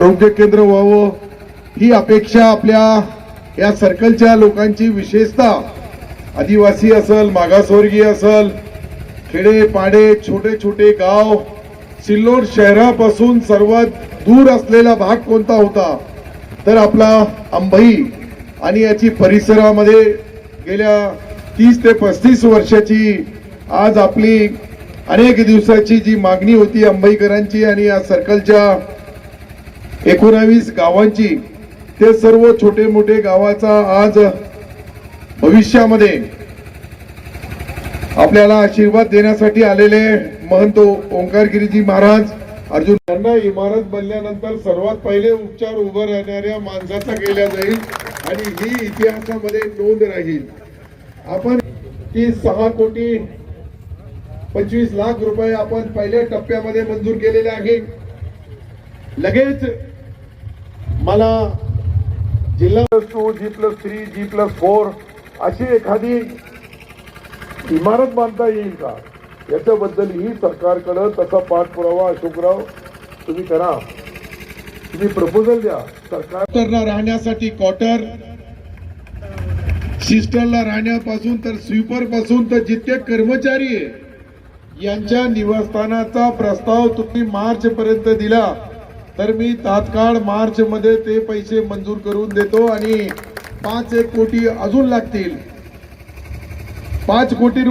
आरोग्य केंद्र व्हावं ही अपेक्षा आपल्या या सर्कलच्या लोकांची विशेषतः. आदिवासी असल मागासवर्गीय असल खेडे पाडे छोटे छोटे गाव सिल्लोड शहरापासून सर्वात दूर असलेला भाग कोणता होता? तर आपला अंबई आणि याची परिसरामध्ये गेल्या तीस ते पस्तीस वर्षाची आज आपली अनेक दिवसाची जी मागणी होती अंबईकरांची आणि या सर्कलच्या एकोणावीस गावांची ते सर्व छोटे मोठे गावाचा आज भविष्यामध्ये आपल्याला आशीर्वाद देण्यासाठी आलेले महंत ओंकारगिरीजी महाराज अर्जुन यांना इमारत बनल्यानंतर सर्वात पहिले उपचार उभं राहणाऱ्या माणसाचा केला जाईल आणि ही इतिहासामध्ये नोंद राहील. आपण ती सहा कोटी पंचवीस लाख रुपये आपण पहिल्या टप्प्यामध्ये मंजूर केलेले आहे. लगेच मला जिल्हा plus two G plus three G plus four अशी एखादी इमारत बांधता येईल का? याच्याबद्दलही सरकारकडं तसा पाठपुरावा अशोकराव तुम्ही करा. तुम्ही प्रपोजल द्या. सरकारला राहण्यासाठी क्वार्टर सिस्टरला राहण्यापासून तर स्वीपरपासून तर जितके कर्मचारी आहे यांच्या निवासस्थानाचा प्रस्ताव तुम्ही मार्च पर्यंत दिला. तर मी तात्काळ मार्च मध्ये ते पैसे मंजूर करून देतो आणि पाच एक कोटी अजून लागतील. पाच कोटी रुपये